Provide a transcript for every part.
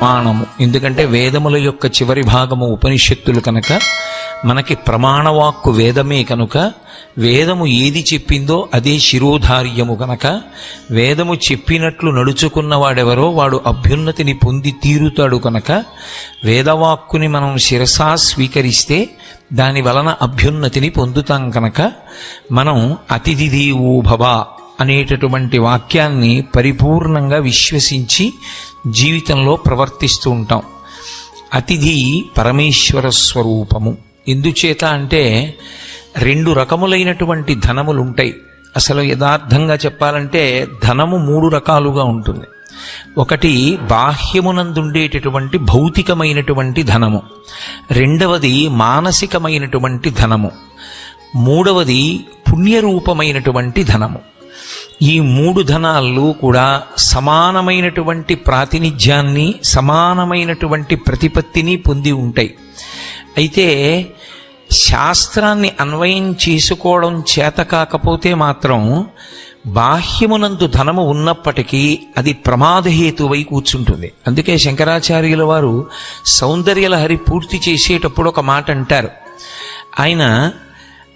ప్రమాణము. ఎందుకంటే వేదముల యొక్క చివరి భాగము ఉపనిషత్తులు కనుక మనకి ప్రమాణవాక్కు వేదమే కనుక వేదము ఏది చెప్పిందో అదే శిరోధార్యము కనుక వేదము చెప్పినట్లు నడుచుకున్నవాడెవరో వాడు అభ్యున్నతిని పొంది తీరుతాడు కనుక వేదవాక్కుని మనం శిరసా స్వీకరిస్తే దాని వలన అభ్యున్నతిని పొందుతాం కనుక మనం అతిథి దేవో భవ అనేటటువంటి వాక్యాన్ని పరిపూర్ణంగా విశ్వసించి జీవితంలో ప్రవర్తిస్తూ ఉంటాం. అతిథి పరమేశ్వర స్వరూపము. ఎందుచేత అంటే రెండు రకములైనటువంటి ధనములు ఉంటాయి అసలు యథార్థంగా చెప్పాలంటే ధనము మూడు రకాలుగా ఉంటుంది. ఒకటి బాహ్యమునందుండేటటువంటి భౌతికమైనటువంటి ధనము. రెండవది మానసికమైనటువంటి ధనము. మూడవది పుణ్యరూపమైనటువంటి ధనము. ఈ మూడు ధనాలు కూడా సమానమైనటువంటి ప్రాతినిధ్యాన్ని సమానమైనటువంటి ప్రతిపత్తిని పొంది ఉంటాయి. అయితే శాస్త్రాన్ని అన్వయం చేసుకోవడం చేత కాకపోతే మాత్రం బాహ్యమునందు ధనము ఉన్నప్పటికీ అది ప్రమాదహేతువై కూర్చుంటుంది. అందుకే శంకరాచార్యుల వారు సౌందర్యలహరి పూర్తి చేసేటప్పుడు ఒక మాట అంటారు. ఆయన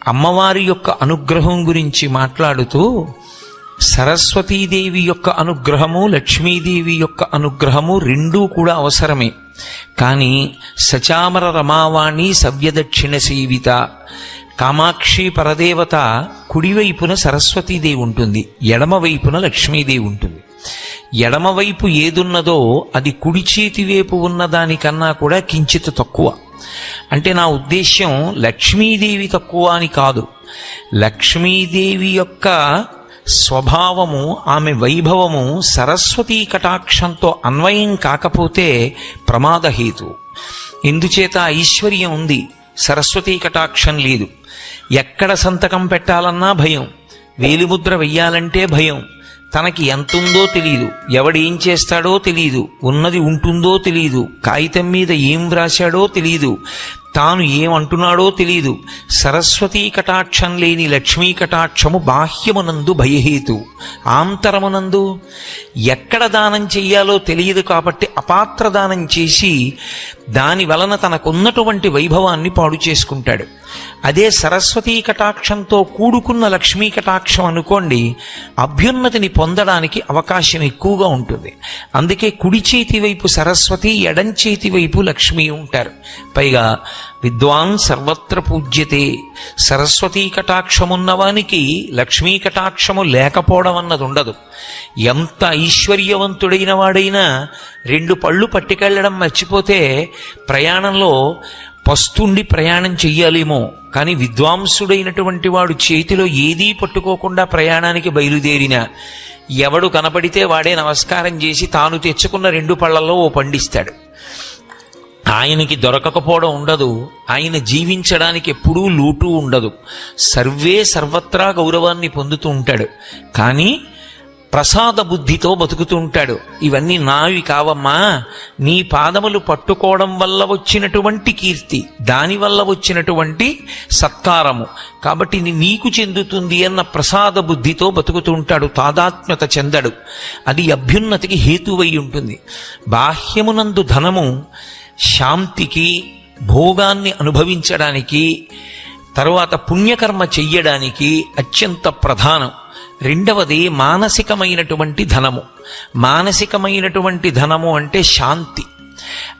అమ్మవారి యొక్క అనుగ్రహం గురించి మాట్లాడుతూ సరస్వతీదేవి యొక్క అనుగ్రహము లక్ష్మీదేవి యొక్క అనుగ్రహము రెండూ కూడా అవసరమే. కానీ సచామర రమావాణి సవ్యదక్షిణ సేవిత కామాక్షి పరదేవత కుడివైపున సరస్వతీదేవి ఉంటుంది ఎడమవైపున లక్ష్మీదేవి ఉంటుంది. ఎడమవైపు ఏదున్నదో అది కుడి చేతి వైపు ఉన్నదానికన్నా కూడా కించిత తక్కువ. అంటే నా ఉద్దేశ్యం లక్ష్మీదేవి తక్కువ అని కాదు. లక్ష్మీదేవి యొక్క స్వభావము ఆమె వైభవము సరస్వతీ కటాక్షంతో అన్వయం కాకపోతే ప్రమాదహేతు. ఎందుచేత ఐశ్వర్యం ఉంది సరస్వతీ కటాక్షం లేదు. ఎక్కడ సంతకం పెట్టాలన్నా భయం వేలిముద్ర వెయ్యాలంటే భయం. తనకి ఎంతుందో తెలియదు ఎవడేం చేస్తాడో తెలియదు ఉన్నది ఉంటుందో తెలియదు కాగితం మీద ఏం వ్రాశాడో తెలియదు తాను ఏమంటున్నాడో తెలియదు సరస్వతీ కటాక్షం లేని లక్ష్మీ కటాక్షము బాహ్యమునందు భయహేతు. ఆంతరమునందు ఎక్కడ దానం చెయ్యాలో తెలియదు కాబట్టి అపాత్ర దానం చేసి దాని వలన తనకున్నటువంటి వైభవాన్ని పాడు చేసుకుంటాడు. అదే సరస్వతీ కటాక్షంతో కూడుకున్న లక్ష్మీ కటాక్షం అనుకోండి అభ్యున్నతిని పొందడానికి అవకాశం ఎక్కువగా ఉంటుంది. అందుకే కుడి చేతి వైపు సరస్వతి ఎడం చేతి వైపు లక్ష్మి ఉంటారు. పైగా విద్వాన్ సర్వత్ర పూజ్యతే సరస్వతీ కటాక్షమున్నవానికి లక్ష్మీ కటాక్షము లేకపోవడం అన్నది ఉండదు. ఎంత ఐశ్వర్యవంతుడైన వాడైనా రెండు పళ్ళు పట్టుకెళ్ళడం మర్చిపోతే ప్రయాణంలో పస్తుండి ప్రయాణం చెయ్యాలేమో కానీ విద్వాంసుడైనటువంటి వాడు చేతిలో ఏదీ పట్టుకోకుండా ప్రయాణానికి బయలుదేరిన ఎవడు కనపడితే వాడే నమస్కారం చేసి తాను తెచ్చుకున్న రెండు పళ్ళల్లో ఓ పండిస్తాడు. ఆయనకి దొరకకపోవడం ఉండదు ఆయన జీవించడానికి ఎప్పుడూ లోటు ఉండదు. సర్వే సర్వత్రా గౌరవాన్ని పొందుతూ ఉంటాడు. కానీ ప్రసాద బుద్ధితో బతుకుతూ ఉంటాడు. ఇవన్నీ నావి కావమ్మా. నీ పాదములు పట్టుకోవడం వల్ల వచ్చినటువంటి కీర్తి దానివల్ల వచ్చినటువంటి సత్కారము. కాబట్టి నీకు చెందుతుంది అన్న ప్రసాద బుద్ధితో బతుకుతూ ఉంటాడు. తాదాత్మ్యత చెందడు. అది అభ్యున్నతికి హేతువై ఉంటుంది. బాహ్యమునందు ధనము శాంతికి భోగాన్ని అనుభవించడానికి తరువాత పుణ్యకర్మ చెయ్యడానికి అత్యంత ప్రధానం. రెండవది మానసికమైనటువంటి ధనము. మానసికమైనటువంటి ధనము అంటే శాంతి.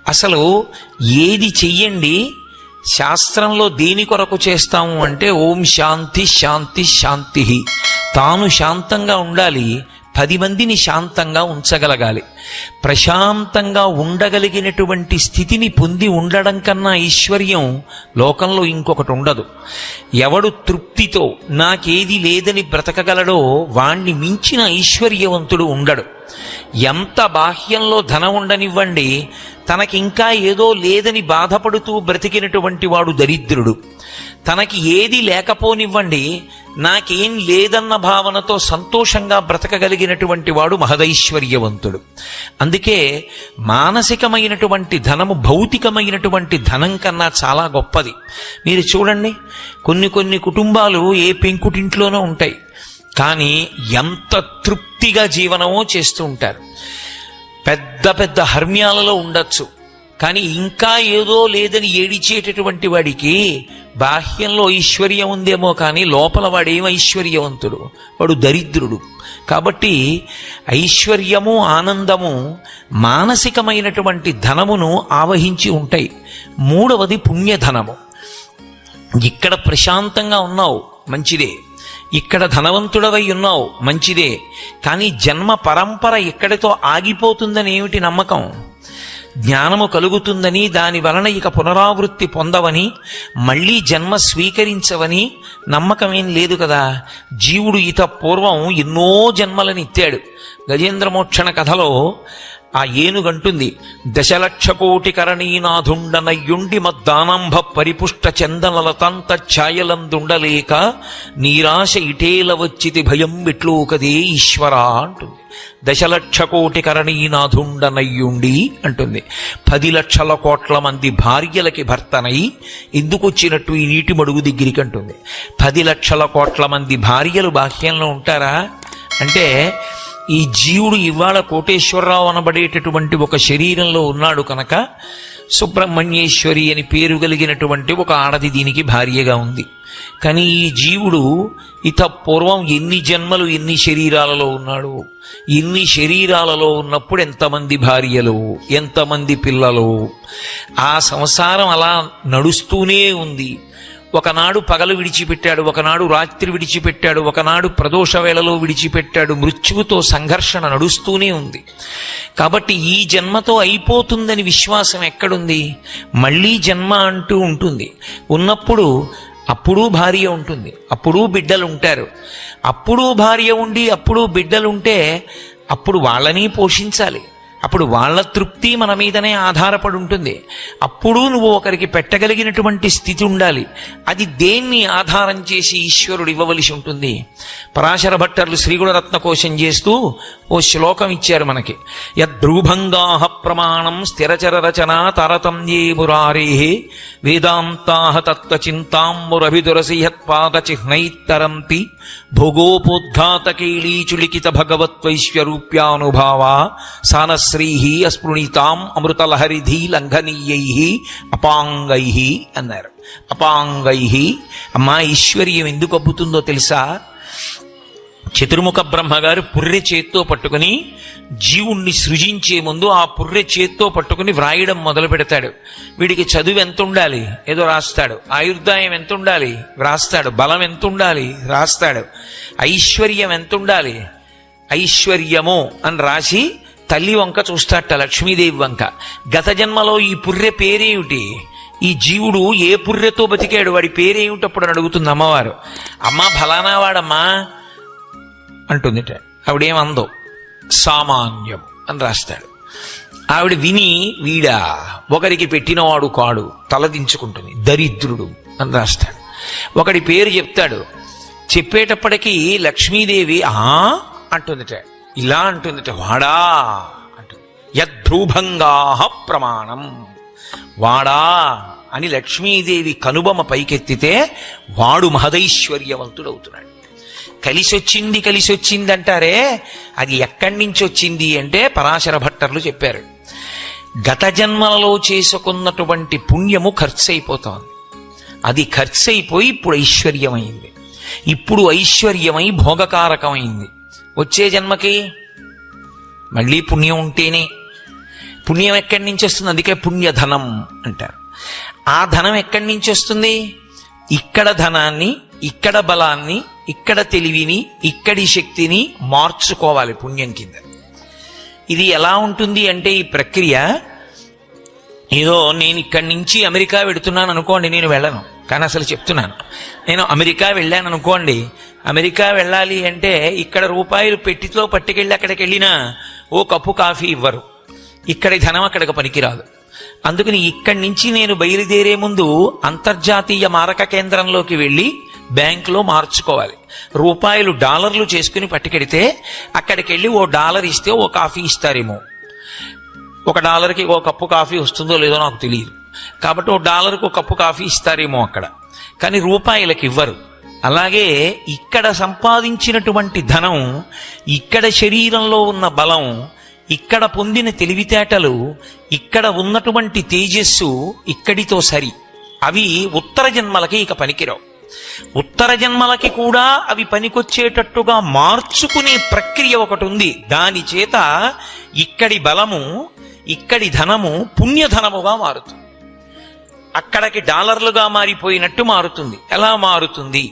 అసలు ఏది చెయ్యండి శాస్త్రంలో దేని కొరకు చేస్తాము అంటే ఓం శాంతి శాంతి శాంతి తాను శాంతంగా ఉండాలి పది మందిని శాంతంగా ఉంచగలగాలి. ప్రశాంతంగా ఉండగలిగినటువంటి స్థితిని పొంది ఉండడం కన్నా ఐశ్వర్యం లోకంలో ఇంకొకటి ఉండదు. ఎవడు తృప్తితో నాకేది లేదని బ్రతకగలడో వాణ్ణి మించిన ఐశ్వర్యవంతుడు ఉండడు. ఎంత బాహ్యంలో ధనం ఉండనివ్వండి తనకింకా ఏదో లేదని బాధపడుతూ బ్రతికినటువంటి వాడు దరిద్రుడు. తనకి ఏది లేకపోనివ్వండి నాకేం లేదన్న భావనతో సంతోషంగా బ్రతకగలిగినటువంటి వాడు మహదైశ్వర్యవంతుడు. అందుకే మానసికమైనటువంటి ధనము భౌతికమైనటువంటి ధనం కన్నా చాలా గొప్పది. మీరు చూడండి కొన్ని కొన్ని కుటుంబాలు ఏ పెంకుటింట్లోనూ ఉంటాయి కానీ ఎంత తృప్తిగా జీవనమో చేస్తూ ఉంటారు. పెద్ద పెద్ద హర్మ్యాలలో ఉండొచ్చు. కానీ ఇంకా ఏదో లేదని ఏడిచేటటువంటి వాడికి బాహ్యంలో ఐశ్వర్యం ఉందేమో కానీ లోపల వాడేం ఐశ్వర్యవంతుడు? వాడు దరిద్రుడు. కాబట్టి ఐశ్వర్యము ఆనందము మానసికమైనటువంటి ధనమును ఆవహించి ఉంటాయి. మూడవది పుణ్యధనము. ఇక్కడ ప్రశాంతంగా ఉన్నావు మంచిదే. ఇక్కడ ధనవంతుడవై ఉన్నావు మంచిదే. కానీ జన్మ పరంపర ఇక్కడితో ఆగిపోతుందని ఏమిటి నమ్మకం? జ్ఞానము కలుగుతుందని దాని వలన ఇక పునరావృత్తి పొందవని మళ్ళీ జన్మ స్వీకరించవని నమ్మకమేం లేదు కదా. జీవుడు ఇత పూర్వం ఎన్నో జన్మలనిత్తాడు గజేంద్రమోక్షణ కథలో ఆ ఏనుగంటుంది. దశలక్ష కోటి కరణీనాథుండనయ్యుండి మద్దానంభ పరిపుష్ట చందనలతంత ఛాయలందుండలేక నీరాశ ఇటేల వచ్చితి భయం విట్లోకదే ఈశ్వరా అంటుంది. దశలక్ష కోటి కరణీనాథుండనయ్యుండి అంటుంది. పది లక్షల కోట్ల మంది భార్యలకి భర్తనై ఎందుకు వచ్చినట్టు ఈ నీటి మడుగు దగ్గరికి అంటుంది. పది లక్షల కోట్ల మంది భార్యలు బాహ్యంలో ఉంటారా? అంటే ఈ జీవుడు ఇవాళ కోటేశ్వరరావు అనబడేటటువంటి ఒక శరీరంలో ఉన్నాడు కనుక సుబ్రహ్మణ్యేశ్వరి అని పేరు కలిగినటువంటి ఒక ఆడది దీనికి భార్యగా ఉంది. కానీ ఈ జీవుడు ఇత పూర్వం ఎన్ని జన్మలు ఎన్ని శరీరాలలో ఉన్నాడు? ఎన్ని శరీరాలలో ఉన్నప్పుడు ఎంతమంది భార్యలు ఎంతమంది పిల్లలు? ఆ సంసారం అలా నడుస్తూనే ఉంది. ఒకనాడు పగలు విడిచిపెట్టాడు ఒకనాడు రాత్రి విడిచిపెట్టాడు ఒకనాడు ప్రదోష వేళలో విడిచిపెట్టాడు. మృత్యువుతో సంఘర్షణ నడుస్తూనే ఉంది. కాబట్టి ఈ జన్మతో అయిపోతుందని విశ్వాసం ఎక్కడుంది? మళ్ళీ జన్మ అంటూ ఉంటుంది. ఉన్నప్పుడు అప్పుడూ భార్య ఉంటుంది. అప్పుడూ బిడ్డలు ఉంటారు. అప్పుడూ భార్య ఉండి అప్పుడూ బిడ్డలుంటే అప్పుడు వాళ్ళని పోషించాలి. అప్పుడు వాళ్ళ తృప్తి మన మీదనే ఆధారపడి ఉంటుంది. అప్పుడు నువ్వు ఒకరికి పెట్టగలిగినటువంటి స్థితి ఉండాలి. అది దేన్ని ఆధారం చేసి ఈశ్వరుడు ఇవ్వవలసి ఉంటుంది? పరాశర భట్టర్లు శ్రీగుణరత్న కోశం చేస్తూ ఓ శ్లోకం ఇచ్చారు మనకి. యద్రూభంగా ప్రమాణం స్థిరచర రచన తారతమ్యే మురారే వేదాంతాహ తత్వచింతాంబురభిదురసి యత్పాద చిహ్నైత్తరంతి భోగోపోద్ఘాతకేళీచులికిత భగవత్వైశ్వరూప్యానుభావా సానశ్రీ అస్పృణితాం అమృతలహరిధి లంఘనీయై అపాంగై అన్నారు. అపాంగై అమ్మా ఐశ్వర్యం ఎందుకు అబ్బుతుందో తెలుసా? చతుర్ముఖ బ్రహ్మగారు పుర్రె చేత్తో పట్టుకుని జీవుణ్ణి సృజించే ముందు ఆ పుర్రె చేత్తో పట్టుకుని వ్రాయడం మొదలు పెడతాడు. వీడికి చదువు ఎంత ఉండాలి ఏదో రాస్తాడు. ఆయుర్దాయం ఎంత ఉండాలి వ్రాస్తాడు. బలం ఎంత ఉండాలి రాస్తాడు ఐశ్వర్యం ఎంత ఉండాలి ఐశ్వర్యము అని రాసి తల్లి వంక చూస్తాట లక్ష్మీదేవి వంక. గత జన్మలో ఈ పుర్రె పేరేమిటి? ఈ జీవుడు ఏ పుర్రెతో బతికాడు? వాడి పేరేమిటప్పుడు అని అడుగుతుంది అమ్మవారు. అమ్మ ఫలానా వాడమ్మా? అంటుందిట. ఆవిడేమందో సామాన్యం అని రాస్తాడు. ఆవిడ విని వీడా ఒకరికి పెట్టినవాడు కాడు తలదించుకుంటుంది దరిద్రుడు అని రాస్తాడు. ఒకడి పేరు చెప్తాడు. చెప్పేటప్పటికీ లక్ష్మీదేవి ఆ? అంటుందిట. ఇలా అంటుందిట వాడా అంటుంది. యద్భ్రూభంగా ప్రమాణం. వాడా అని లక్ష్మీదేవి కనుబమ పైకెత్తితే వాడు మహదైశ్వర్యవంతుడవుతున్నాడు. కలిసొచ్చింది కలిసొచ్చింది అంటారే అది ఎక్కడి నుంచి వచ్చింది అంటే పరాశర భట్టర్లు చెప్పారు. గత జన్మలలో చేసుకున్నటువంటి పుణ్యము ఖర్చు అయిపోతోంది అది ఖర్చు అయిపోయి ఇప్పుడు ఐశ్వర్యమైంది. ఇప్పుడు ఐశ్వర్యమై భోగకారకమైంది. వచ్చే జన్మకి మళ్ళీ పుణ్యం ఉంటేనే. పుణ్యం ఎక్కడి నుంచి వస్తుంది? అందుకే పుణ్యధనం అంటారు. ఆ ధనం ఎక్కడి నుంచి వస్తుంది? ఇక్కడ ధనాన్ని ఇక్కడ బలాన్ని ఇక్కడ తెలివిని ఇక్కడి శక్తిని మార్చుకోవాలి పుణ్యం కింద. ఇది ఎలా ఉంటుంది అంటే ఈ ప్రక్రియ ఏదో నేను ఇక్కడి నుంచి అమెరికా వెడుతున్నాను అనుకోండి నేను వెళ్ళను. కానీ అసలు చెప్తున్నాను. నేను అమెరికా వెళ్ళాను అనుకోండి అమెరికా వెళ్ళాలి అంటే ఇక్కడ రూపాయలు పెట్టితో పట్టుకెళ్ళి అక్కడికి వెళ్ళినా ఓ కప్పు కాఫీ ఇవ్వరు. ఇక్కడి ధనం అక్కడికి పనికిరాదు. అందుకని ఇక్కడి నుంచి నేను బయలుదేరే ముందు అంతర్జాతీయ మారక కేంద్రంలోకి వెళ్ళి బ్యాంకులో మార్చుకోవాలి. రూపాయలు డాలర్లు చేసుకుని పట్టుకెడితే అక్కడికి వెళ్ళి ఓ డాలర్ ఇస్తే ఓ కాఫీ ఇస్తారేమో. ఒక డాలర్కి ఓ కప్పు కాఫీ వస్తుందో లేదో నాకు తెలియదు. కాబట్టి ఓ డాలర్కి ఒక కప్పు కాఫీ ఇస్తారేమో అక్కడ. కానీ రూపాయలకి ఇవ్వరు. అలాగే ఇక్కడ సంపాదించినటువంటి ధనం ఇక్కడ శరీరంలో ఉన్న బలం ఇక్కడ పొందిన తెలివితేటలు ఇక్కడ ఉన్నటువంటి తేజస్సు ఇక్కడితో సరి. అవి ఉత్తర జన్మలకి ఇక పనికిరావు. ఉత్తర జన్మలకి కూడా అవి పనికొచ్చేటట్టుగా మార్చుకునే ప్రక్రియ ఒకటి ఉంది. దాని చేత ఇక్కడి బలము ఇక్కడి ధనము పుణ్యధనముగా మారుతుంది. అక్కడికి డాలర్లుగా మారిపోయినట్టు మారుతుంది. ఎలా మారుతుంది?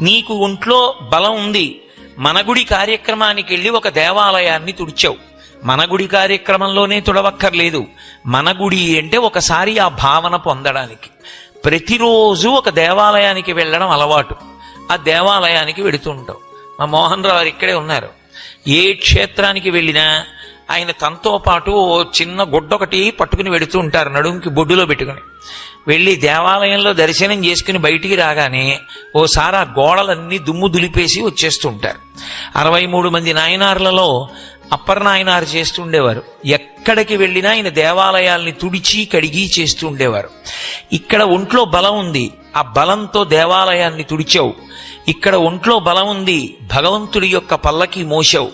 నీకు ఒంట్లో బలం ఉంది. మన గుడి కార్యక్రమానికి వెళ్ళి ఒక దేవాలయాన్ని తుడిచావు. మన గుడి కార్యక్రమంలోనే తుడవక్కర్లేదు. మన గుడి అంటే ఒకసారి ఆ భావన పొందడానికి. ప్రతిరోజు ఒక దేవాలయానికి వెళ్ళడం అలవాటు. ఆ దేవాలయానికి వెడుతుంటావు. మా మోహన్ రావు ఇక్కడే ఉన్నారు. ఏ క్షేత్రానికి వెళ్ళినా ఆయన తనతో పాటు ఓ చిన్న గుడ్డ ఒకటి పట్టుకుని వెడుతూ ఉంటారు నడుముకి బొడ్డులో పెట్టుకుని. వెళ్ళి దేవాలయంలో దర్శనం చేసుకుని బయటికి రాగానే ఓసారి ఆ గోడలన్నీ దుమ్ము దులిపేసి వచ్చేస్తుంటారు. అరవై మూడు మంది నాయనార్లలో అప్పర్ నాయనారు చేస్తూ ఉండేవారు ఎక్కడికి వెళ్ళినా ఆయన దేవాలయాల్ని తుడిచి కడిగి చేస్తూ ఉండేవారు ఇక్కడ ఒంట్లో బలం ఉంది. ఆ బలంతో దేవాలయాన్ని తుడిచావు. ఇక్కడ ఒంట్లో బలం ఉంది. భగవంతుడి యొక్క పల్లకి మోసావు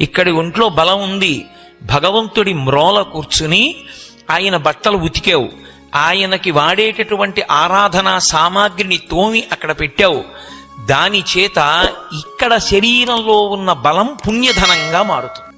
ఇక్కడి ఒంట్లో బలం ఉంది. భగవంతుడి మ్రోల కూర్చుని ఆయన బట్టలు ఉతికావు. ఆయనకి వాడేటటువంటి ఆరాధనా సామాగ్రిని తోమి అక్కడ పెట్టావు. దాని చేత ఇక్కడ శరీరంలో ఉన్న బలం పుణ్యధనంగా మారుతుంది.